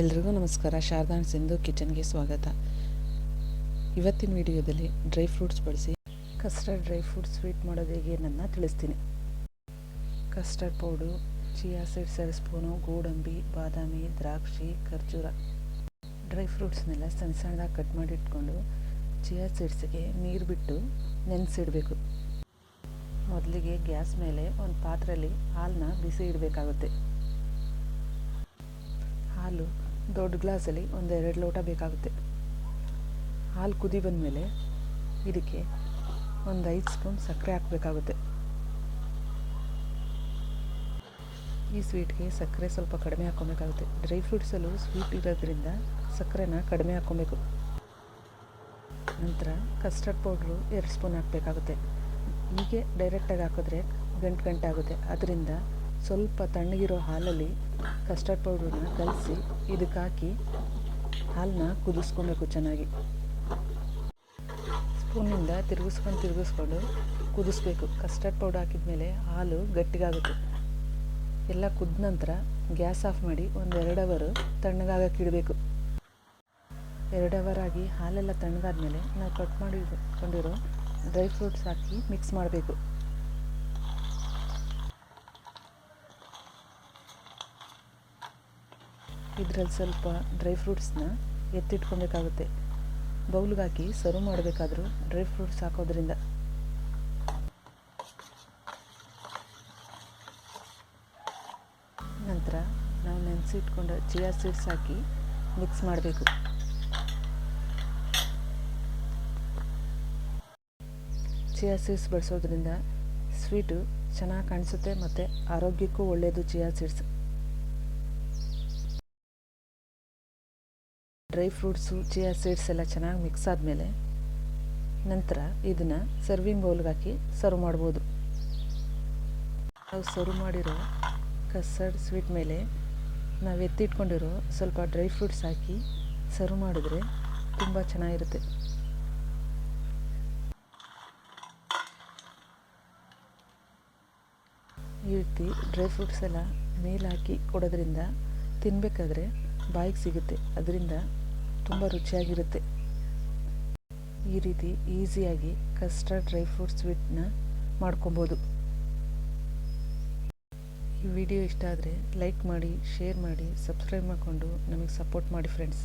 ಎಲ್ರಿಗೂ ನಮಸ್ಕಾರ. ಶಾರದಾ ಸಿಂಧು ಕಿಚನ್ಗೆ ಸ್ವಾಗತ. ಇವತ್ತಿನ ವಿಡಿಯೋದಲ್ಲಿ ಡ್ರೈ ಫ್ರೂಟ್ಸ್ ಬಳಸಿ ಕಸ್ಟರ್ಡ್ ಡ್ರೈ ಫ್ರೂಟ್ ಸ್ವೀಟ್ ಮಾಡೋದು ಹೇಗೆ ಅನ್ನೋದನ್ನ ತಿಳಿಸ್ತೀನಿ. ಕಸ್ಟರ್ಡ್ ಪೌಡು ಚಿಯಾ ಸೀಡ್ಸ್ ಎರಡು ಸ್ಪೂನು, ಗೋಡಂಬಿ, ಬಾದಾಮಿ, ದ್ರಾಕ್ಷಿ, ಖರ್ಜೂರ. ಡ್ರೈ ಫ್ರೂಟ್ಸ್ನೆಲ್ಲ ಸಣ್ಣ ಸಣ್ಣದಾಗಿ ಕಟ್ ಮಾಡಿ ಇಟ್ಕೊಂಡು ಚಿಯಾ ಸೀಡ್ಸ್ಗೆ ನೀರು ಬಿಟ್ಟು ನೆನೆಸಿಡಬೇಕು. ಮೊದಲಿಗೆ ಗ್ಯಾಸ್ ಮೇಲೆ ಒಂದು ಪಾತ್ರೆಯಲ್ಲಿ ಹಾಲನ್ನ ಬಿಸಿ ಇಡಬೇಕಾಗುತ್ತೆ. ಹಾಲು ದೊಡ್ಡ ಗ್ಲಾಸಲ್ಲಿ ಒಂದು ಎರಡು ಲೋಟ ಬೇಕಾಗುತ್ತೆ. ಹಾಲು ಕುದಿ ಬಂದಮೇಲೆ ಇದಕ್ಕೆ ಒಂದು ಐದು ಸ್ಪೂನ್ ಸಕ್ಕರೆ ಹಾಕಬೇಕಾಗುತ್ತೆ. ಈ ಸ್ವೀಟ್ಗೆ ಸಕ್ಕರೆ ಸ್ವಲ್ಪ ಕಡಿಮೆ ಹಾಕ್ಕೊಬೇಕಾಗುತ್ತೆ. ಡ್ರೈ ಫ್ರೂಟ್ಸಲ್ಲೂ ಸ್ವೀಟ್ ಇರೋದ್ರಿಂದ ಸಕ್ಕರೆನ ಕಡಿಮೆ ಹಾಕ್ಕೊಬೇಕು. ನಂತರ ಕಸ್ಟರ್ಡ್ ಪೌಡ್ರು ಎರಡು ಸ್ಪೂನ್ ಹಾಕಬೇಕಾಗುತ್ತೆ. ಹೀಗೆ ಡೈರೆಕ್ಟಾಗಿ ಹಾಕಿದ್ರೆ ಗಂಟು ಗಂಟಾಗುತ್ತೆ. ಅದರಿಂದ ಸ್ವಲ್ಪ ತಣ್ಣಗಿರೋ ಹಾಲಲ್ಲಿ ಕಸ್ಟರ್ಡ್ ಪೌಡ್ರನ್ನ ಕಲಸಿ ಇದಕ್ಕೆ ಹಾಕಿ ಹಾಲನ್ನ ಕುದಿಸ್ಕೊಬೇಕು ಚೆನ್ನಾಗಿ. ಸ್ಪೂನಿಂದ ತಿರುಗಿಸ್ಕೊಂಡು ತಿರುಗಿಸ್ಕೊಂಡು ಕುದಿಸ್ಬೇಕು. ಕಸ್ಟರ್ಡ್ ಪೌಡರ್ ಹಾಕಿದ ಮೇಲೆ ಹಾಲು ಗಟ್ಟಿಗಾಗುತ್ತೆ. ಎಲ್ಲ ಕುದ ನಂತರ ಗ್ಯಾಸ್ ಆಫ್ ಮಾಡಿ ಒಂದು ಎರಡು ಅವರು ತಣ್ಣಗಾಗಕ್ಕೆ ಇಡಬೇಕು. ಎರಡು ಅವರ್ ಆಗಿ ಹಾಲೆಲ್ಲ ತಣ್ಣಗಾದ್ಮೇಲೆ ನಾವು ಕಟ್ ಮಾಡಿ ಕೊಂಡಿರೋ ಡ್ರೈ ಫ್ರೂಟ್ಸ್ ಹಾಕಿ ಮಿಕ್ಸ್ ಮಾಡಬೇಕು. ಇದರಲ್ಲಿ ಸ್ವಲ್ಪ ಡ್ರೈ ಫ್ರೂಟ್ಸ್ನ ಎತ್ತಿಟ್ಕೊಬೇಕಾಗುತ್ತೆ. ಬೌಲ್ಗಾಕಿ ಸರ್ವ್ ಮಾಡಬೇಕಾದ್ರೂ ಡ್ರೈ ಫ್ರೂಟ್ಸ್ ಹಾಕೋದ್ರಿಂದ. ನಂತರ ನಾವು ನೆನೆಸಿಟ್ಕೊಂಡ ಚಿಯಾ ಸೀಡ್ಸ್ ಹಾಕಿ ಮಿಕ್ಸ್ ಮಾಡಬೇಕು. ಚಿಯಾ ಸೀಡ್ಸ್ ಬಳಸೋದ್ರಿಂದ ಸ್ವೀಟು ಚೆನ್ನಾಗಿ ಕಾಣಿಸುತ್ತೆ ಮತ್ತು ಆರೋಗ್ಯಕ್ಕೂ ಒಳ್ಳೆಯದು chia seeds dry fruits, chia seeds ಎಲ್ಲ ಚೆನ್ನಾಗಿ ಮಿಕ್ಸ್ ಆದಮೇಲೆ ನಂತರ ಇದನ್ನು ಸರ್ವಿಂಗ್ ಬೌಲ್ಗೆ ಹಾಕಿ ಸರ್ವ್ ಮಾಡ್ಬೋದು. ನಾವು ಸರ್ವ್ ಮಾಡಿರೋ ಕಸ್ಸರ್ಡ್ ಸ್ವೀಟ್ ಮೇಲೆ ನಾವು ಎತ್ತಿಟ್ಕೊಂಡಿರೋ ಸ್ವಲ್ಪ ಡ್ರೈ ಫ್ರೂಟ್ಸ್ ಹಾಕಿ ಸರ್ವ್ ಮಾಡಿದ್ರೆ ತುಂಬ ಚೆನ್ನಾಗಿರುತ್ತೆ. ಈ ರೀತಿ ಡ್ರೈ ಫ್ರೂಟ್ಸ್ ಎಲ್ಲ ಮೇಲೆ ಹಾಕಿ ಕೊಡೋದ್ರಿಂದ ತಿನ್ನಬೇಕಾದ್ರೆ ಬಾಯಿಗೆ ಸಿಗುತ್ತೆ. ಅದರಿಂದ ತುಂಬ ರುಚಿಯಾಗಿರುತ್ತೆ. ಈ ರೀತಿ ಈಸಿಯಾಗಿ ಕಸ್ಟರ್ಡ್ ಡ್ರೈ ಫ್ರೂಟ್ ಸ್ವೀಟ್ನ ಮಾಡ್ಕೊಬೋದು. ಈ ವಿಡಿಯೋ ಇಷ್ಟ ಆದರೆ ಲೈಕ್ ಮಾಡಿ, ಶೇರ್ ಮಾಡಿ, ಸಬ್ಸ್ಕ್ರೈಬ್ ಮಾಡಿಕೊಂಡು ನಮಗೆ ಸಪೋರ್ಟ್ ಮಾಡಿ ಫ್ರೆಂಡ್ಸ್.